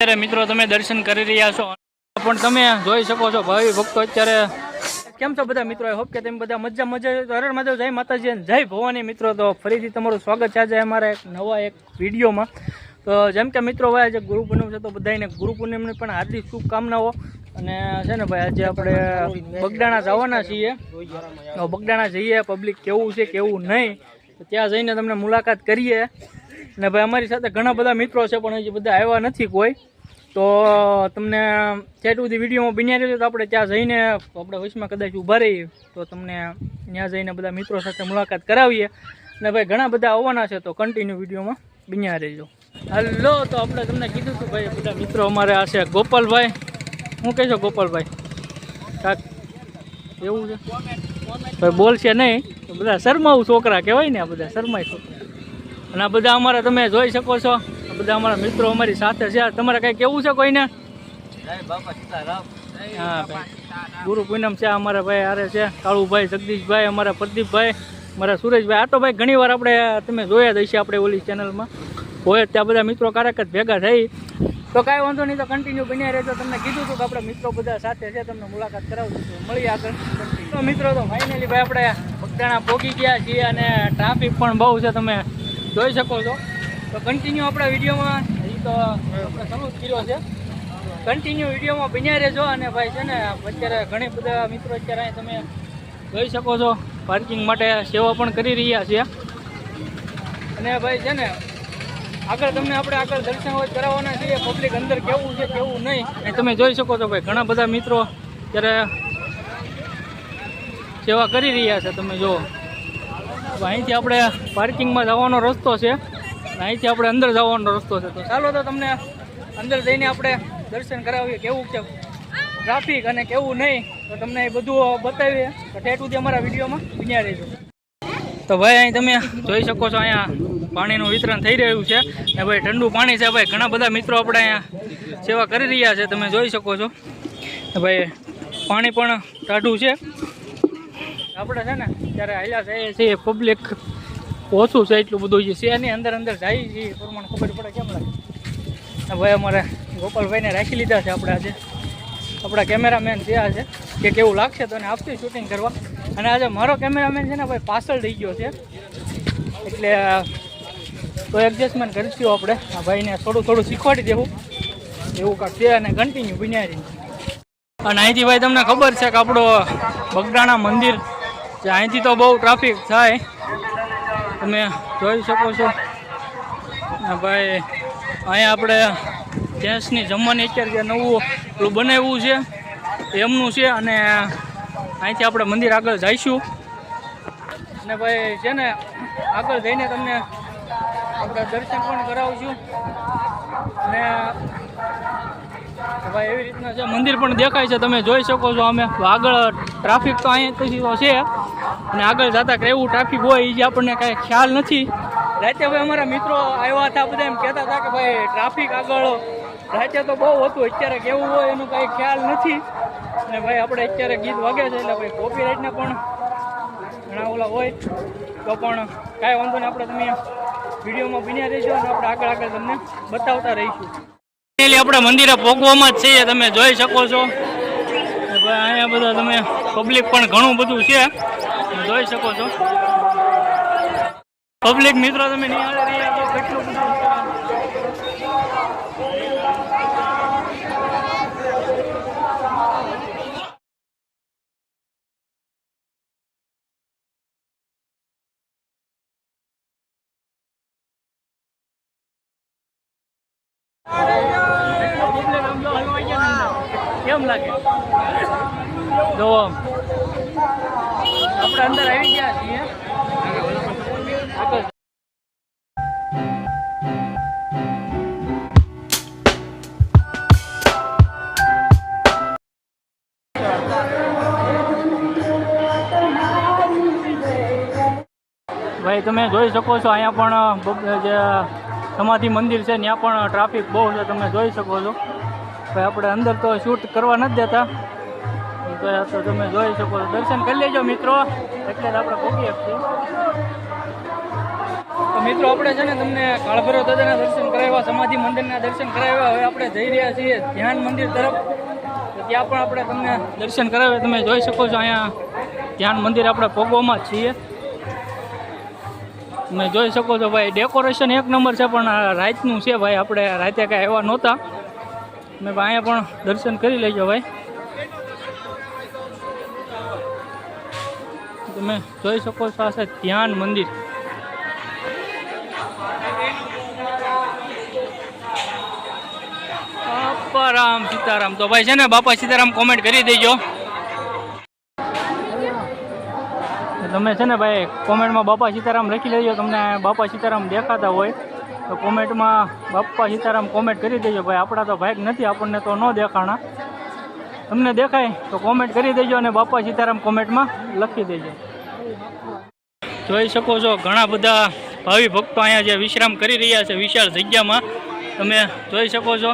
અત્યારે મિત્રો તમે દર્શન કરી રહ્યા છો. પણ તમે જોઈ શકો છો ભાવિ ભક્તો અત્યારે કેમ છો બધા મિત્રો? હોપ કે તમે બધા મજા મજા હરણ માધવ જય માતાજી અને જય ભવાની મિત્રો. તો ફરીથી તમારું સ્વાગત છે આજે અમારા એક નવા એક વિડીયોમાં. તો જેમ કે મિત્રો ભાઈ આજે ગુરુ પૂનમ છે તો બધાને ગુરુ પૂનમની પણ હાર્દિક શુભકામનાઓ. અને છે ને ભાઈ, આજે આપણે બગડાણા જવાના છીએ. બગડાણા જઈએ પબ્લિક કેવું છે, કેવું નહીં. તો ત્યાં જઈને તમને મુલાકાત કરીએ. અને ભાઈ અમારી સાથે ઘણા બધા મિત્રો છે પણ હજી બધા આવ્યા નથી કોઈ. તો તમને ત્યાં સુધી વિડીયોમાં બન્યા રહેજો તો આપણે ત્યાં જઈને આપણે વચમાં કદાચ ઊભા રહીએ. તો તમને ત્યાં જઈને બધા મિત્રો સાથે મુલાકાત કરાવીએ. અને ભાઈ ઘણા બધા આવવાના છે તો કન્ટિન્યુ વિડીયોમાં બન્યા રહેજો. હલો તો આપણે તમને કીધું હતું ભાઈ બધા મિત્રો અમારે આ છે ગોપાલભાઈ. શું કહેશો ગોપાલભાઈ? એવું છે? ભાઈ બોલશે નહીં. તો બધા શરમાવું છોકરા કહેવાય ને આ બધા શરમાય છોકરા. અને આ બધા અમારા તમે જોઈ શકો છો. આ બધા અમારા મિત્રો અમારી સાથે છે. તમારે કઈ કેવું છે કોઈને? હા ભાઈ. ગુરુ પૂનમ છે અમારા ભાઈ આરે છે. કાળુભાઈ જગદીશભાઈ અમારા પ્રદીપભાઈ મારા સુરેશભાઈ. આ તો ભાઈ ઘણી વાર આપણે તમે જોયા જ હશે આપણે ઓલી ચેનલમાં હોય ત્યાં બધા મિત્રો કારક જ ભેગા થઈ. તો કાંઈ વાંધો નહીં તો કન્ટિન્યુ બન્યા રહેજો. તમને કીધું હતું કે આપણે મિત્રો બધા સાથે છે. તમને મુલાકાત કરાવું છું. મળી આગળ. તો મિત્રો તો ફાઇનલી ભાઈ આપણે બગદાણા પહોંચી ગયા છીએ અને ટ્રાફિક પણ બહુ છે. તમે જોઈ શકો છો. તો કન્ટિન્યુ આપણા વિડીયોમાં હજી તો આપણે જ કર્યો છે. કન્ટિન્યુ વિડીયોમાં બન્યા રહેજો અને ભાઈ છે ને, અત્યારે ઘણી બધા મિત્રો અત્યારે અહીં તમે જોઈ શકો છો પાર્કિંગ માટે સેવા પણ કરી રહ્યા છીએ અને ભાઈ છે ને, આગળ તમને આપણે આગળ દર્શન હોય કરાવવાના છીએ પબ્લિક અંદર કેવું છે, કેવું નહીં એ તમે જોઈ શકો છો ભાઈ, ઘણા બધા મિત્રો અત્યારે સેવા કરી રહ્યા છે, તમે જુઓ. અહીંથી આપણે પાર્કિંગમાં જવાનો રસ્તો છે. અહીંથી આપણે અંદર જવાનો રસ્તો છે. તો ચાલો તો તમને અંદર જઈને આપણે દર્શન કરાવીએ. કેવું છે ટ્રાફિક અને કેવું નહીં, તો તમને એ બધું બતાવીએ. તો ઠેઠ સુધી અમારા વિડીયોમાં બન્યા રહેજો. તો ભાઈ, અહીં તમે જોઈ શકો છો, અહીંયા પાણીનું વિતરણ થઈ રહ્યું છે. ને ભાઈ, ઠંડુ પાણી છે ભાઈ. ઘણા બધા મિત્રો આપણે અહીંયા સેવા કરી રહ્યા છે. તમે જોઈ શકો છો. ભાઈ, પાણી પણ ટાઢું છે. આપણે છે ને ત્યારે હાલ્યા જઈએ છીએ પબ્લિક ઓછું છે એટલું બધું છે, એની અંદર અંદર જાય છે, એ પ્રમાણે ખબર પડે કેમ લાગે. ભાઈ અમારે ગોપાલભાઈને રાખી લીધા છે આપણે આજે. આપણા કેમેરામેન થયા છે, કે કેવું લાગશે તો એને આપશું શૂટિંગ કરવા. અને આજે મારો કેમેરામેન છે ને ભાઈ પાછળ થઈ ગયો છે. એટલે, તો એડજસ્ટમેન્ટ કરીશું આપણે. આ ભાઈને થોડું થોડું શીખવાડી દેવું. એવું કાંક છે અને કન્ટિન્યુ બિનારી. અને અહીંથી ભાઈ તમને ખબર છે કે આપણો બગડાણા મંદિર અહીંથી તો બહુ ટ્રાફિક થાય. તમે જોઈ શકો છો. ભાઈ, અહીંયા આપણે ગેસની જમવાની અત્યારે જે નવું પેલું બનાવ્યું છે, એમનું છે અને અહીંથી આપણે મંદિર આગળ જઈશું. અને ભાઈ, છે ને, આગળ જઈને તમને આપણે દર્શન પણ કરાવશું અને ભાઈ, એવી રીતના છે મંદિર પણ દેખાય છે, તમે જોઈ શકો છો અમે. આગળ ટ્રાફિક તો અહીંયા છે. અને આગળ જતા કે એવું ટ્રાફિક હોય એ જે આપણને કાંઈ ખ્યાલ નથી. રાતે ભાઈ અમારા મિત્રો આવ્યા હતા, બધા એમ કહેતા હતા કે ભાઈ ટ્રાફિક આગળ. રાતે તો બહુ હતું, અત્યારે કેવું હોય એનું કાંઈ ખ્યાલ નથી. અને ભાઈ, આપણે અત્યારે ગીત વાગે છે, એટલે ભાઈ કોપીરાઇટના પણ ઘણા ઓલા હોય. તો પણ કાંઈ વાંધો નહીં, આપણે તમે વિડીયોમાં બન્યા રહીશું અને આપણે આગળ આગળ તમને બતાવતા રહીશું. આપણે મંદિરે પહોંચવામાં જ છીએ, તમે જોઈ શકો છો. અહીંયા બધા તમે પબ્લિક પણ ઘણું બધું છે. જોઈ શકો છો. પબ્લિક મિત્રો, તમે નિહાળી રહ્યા કેટલું બધું છે. પબ્લિક આમ જો હલવાઈ ગયા ને કેમ લાગે. જો આપણે અંદર આવી ગયા છીએ. ભાઈ, તમે જોઈ શકો છો, અહીંયા પણ જે સમાધિ મંદિર છે, ત્યાં પણ ટ્રાફિક બહુ છે, તમે જોઈ શકો છો. ભાઈ, આપણે અંદર તો શૂટ કરવા નથી દેતા. તો તમે જોઈ શકો છો. દર્શન કરી લેજો મિત્રો. એટલે જ આપણે પહોંચીએ છીએ. મિત્રો, આપણે છે ને તમને કાળભૈરવ દાદાના દર્શન કરાવ્યા, સમાધિ મંદિરના દર્શન કરાવ્યા. હવે આપણે જઈ રહ્યા છીએ ધ્યાન મંદિર તરફ. ત્યાં પણ આપણે તમને દર્શન કરાવ્યા તમે જોઈ શકો છો અહીંયા ધ્યાન મંદિર આપણે ભોગવામાં છીએ. તમે જોઈ શકો છો ભાઈ ડેકોરેશન એક નંબર છે, પણ રાતનું છે ભાઈ. આપણે રાતે કાંઈ એવા નહોતા. મેં અહીંયા પણ દર્શન કરી લેજો ભાઈ. તમે જોઈ શકો છો આ ધ્યાન મંદિર. બાપા રામ સીતારામ. તો ભાઈ છે ને, બાપા સીતારામ કોમેન્ટ કરી દેજો. તમે છે ને ભાઈ કોમેન્ટમાં બાપા સીતારામ લખી લેજો, તમને બાપા સીતારામ દેખાતા હોય. તો કોમેન્ટમાં બાપા સીતારામ કોમેન્ટ કરી દેજો ભાઈ. આપણા તો ભાઈ નથી, આપણને તો ન દેખાણા. તમને દેખાય તો કોમેન્ટ કરી દેજો અને બાપા સીતારામ કોમેન્ટમાં લખી દેજો. જોઈ શકો છો, ઘણા બધા ભાવિ ભક્તો અહીંયા જે વિશ્રામ કરી રહ્યા છે વિશાળ જગ્યામાં. તમે જોઈ શકો છો.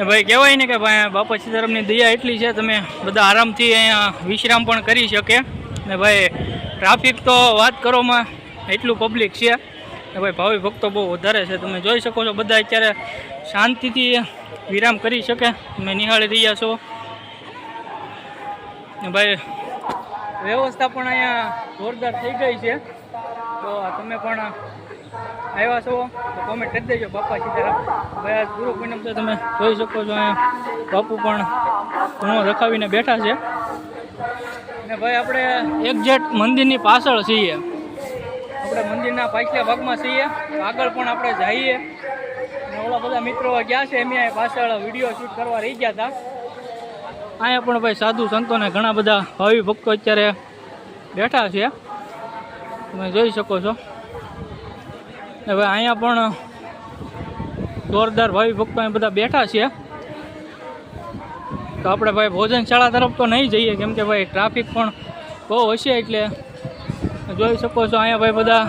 એ ભાઈ કહેવાય ને કે ભાઈ બાપા સીતારામની દયા એટલી છે, તમે બધા આરામથી અહીંયા વિશ્રામ પણ કરી શકે. ને ભાઈ ટ્રાફિક તો વાત કરોમાં એટલું પબ્લિક છે. ભાઈ ભાવિ ભક્તો બહુ વધારે છે. તમે જોઈ શકો છો બધા અત્યારે શાંતિથી વિરામ કરી શકે. તમે નિહાળી રહ્યા છો. ભાઈ વ્યવસ્થા પણ અહીંયા જોરદાર થઈ ગઈ છે. તો તમે પણ આવ્યા છો, તો કોમેન્ટ કરી દેજો બાપા સીતારામ. ભાઈ, આ ગુરુ પૂનમ છે, તમે જોઈ શકો છો અહીંયા. બાપુ પણ ઘણો રખાવીને બેઠા છે. ને ભાઈ, આપણે એક્ઝેક્ટ મંદિરની પાછળ છીએ. આપણે મંદિરના પાછલા ભાગમાં છીએ. આગળ પણ આપણે જઈએ. અને ઓલા બધા મિત્રો ગયા છે, એમ પાછળ વીડિયો શૂટ કરવા રહી ગયા હતા. અહીંયા પણ ભાઈ સાધુ સંતોને ઘણા બધા ભાવિ ભક્તો અત્યારે બેઠા છે. તમે જોઈ શકો છો. હવે અહીંયા પણ જોરદાર ભાવિ ભક્તો અહીં બધા બેઠા છે. તો આપણે ભાઈ ભોજનશાળા તરફ તો નહીં જઈએ, કેમ કે ભાઈ ટ્રાફિક પણ બહુ હશે એટલે જોઈ શકો છો અહીંયા ભાઈ બધા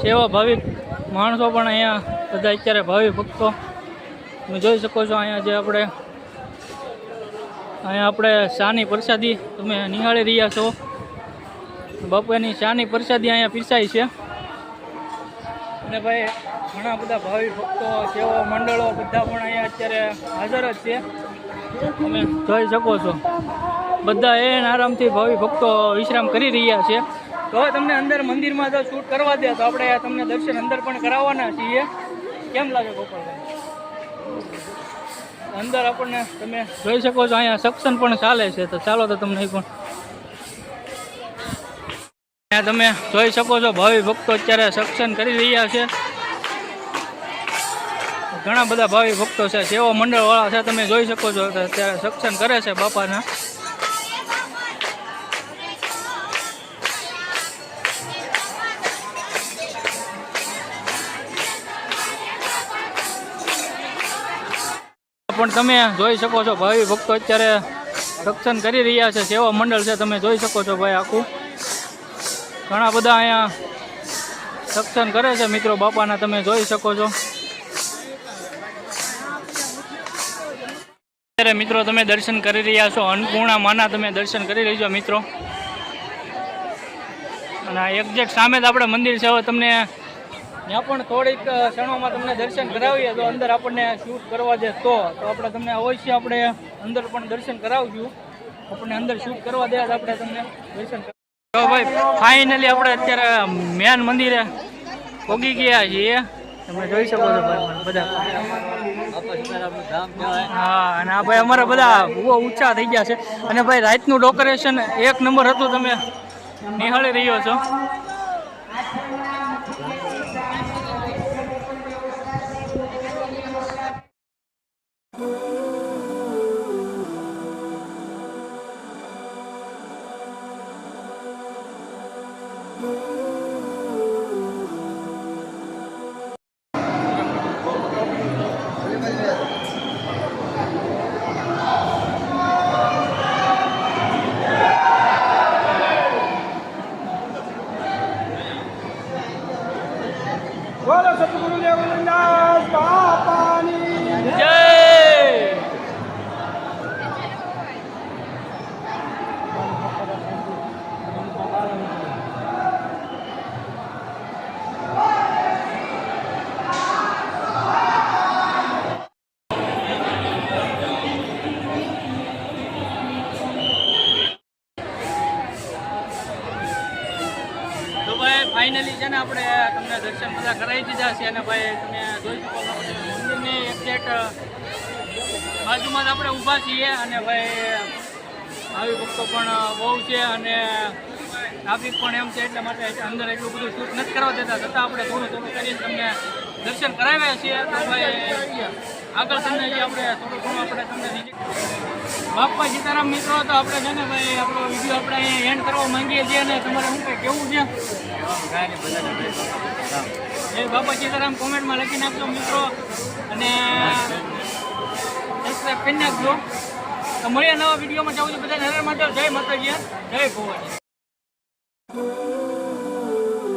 સેવા ભાવિક માણસો પણ અહીંયા બધા અત્યારે ભાવિ ભક્તો. તમે જોઈ શકો છો અહીંયા જે આપણે અહીંયા આપણે શાની પ્રસાદી તમે નિહાળી રહ્યા છો. બાપાની શાની પ્રસાદી અહીંયા પીરસાય છે. અને ભાઈ ઘણા બધા ભાવિ ભક્તો, સેવા મંડળો બધા પણ અહીંયા અત્યારે હાજર જ છે. તમે જોઈ શકો છો. બધા એન આરામથી ભાવિ ભક્તો વિશ્રામ કરી રહ્યા છે. તો તમને અંદર મંદિરમાં જો શૂટ કરવા દે તો આપણે તમને દર્શન અંદર પણ કરાવવાના છીએ. કેમ લાગે ગોપાલભાઈ? અંદર આપણને તમે જોઈ શકો છો, અહીંયા સક્ષન પણ ચાલે છે, તો ચાલો તો તમને પણ અહીંયા તમે જોઈ શકો છો, ભાવિ ભક્તો અત્યારે સક્ષન કરી રહ્યા છે. ઘણા બધા ભાવિ ભક્તો છે, સેવા મંડળ વાળા છે, તમે જોઈ શકો છો અત્યારે સક્ષન કરે છે બાપાના. પણ તમે જોઈ શકો છો ભાવિ ભક્તો અત્યારે રક્ષણ કરી રહ્યા છે, સેવા મંડળ છે, તમે જોઈ શકો છો ભાઈ આખું. ઘણા બધા અહીંયા રક્ષણ કરે છે મિત્રો બાપાના, તમે જોઈ શકો છો. અત્યારે મિત્રો તમે દર્શન કરી રહ્યા છો, અન્નપૂર્ણા માના તમે દર્શન કરી લેજો મિત્રો. અને એક્ઝેક્ટ સામે જ આપણે મંદિર છે, હવે તમને ત્યાં પણ થોડીક ક્ષણોમાં તમને દર્શન કરાવીએ તો અંદર આપણને શૂટ કરવા દે તો. તો આપણે તમને અવશ્ય આપણે અંદર પણ દર્શન કરાવશું આપણને અંદર શૂટ કરવા દે આપણે તમને દર્શન તો ભાઈ ફાઇનલી આપણે અત્યારે મેન મંદિરે પોગી ગયા છીએ. તમે જોઈ શકો છો બધા. હા, અને આ ભાઈ અમારા બધા બહુ ઊંચા થઈ ગયા છે. અને ભાઈ, રાતનું ડેકોરેશન એક નંબર હતું, તમે નિહાળી રહ્યો છો. બધા કરાવી દીધા છે અને ભાઈ તમે જોઈ શકો મંદિરની એક્ઝેક્ટ બાજુમાં જ આપણે ઊભા છીએ અને ભાઈ આવી ભક્તો પણ બહુ છે અને ટ્રાફિક પણ એમ છે એટલા માટે અંદર એટલું બધું શૂટ નથી કરવા દેતા. છતાં આપણે થોડું થોડું કરીને તમને દર્શન કરાવ્યા છીએ. તો ભાઈ, આગળ તમને જે આપણે થોડું ઘણું આપણે તમને બાપા સીતારામ મિત્રો, તો આપણે છે ને ભાઈ, આપણો વીડિયો આપણે અહીંયા એન્ડ કરવા માંગીએ છીએ અને તમારે શું કંઈ કેવું છે? એ બાપા સીતારામ કોમેન્ટમાં લખી નાખજો મિત્રો, અને સબસ્ક્રાઈબ કરી નાખજો. તો મળીએ નવા વિડીયોમાં. જાઉં છું બધા નરેન્દ્ર માટે જય માતાજી, જય ભવાની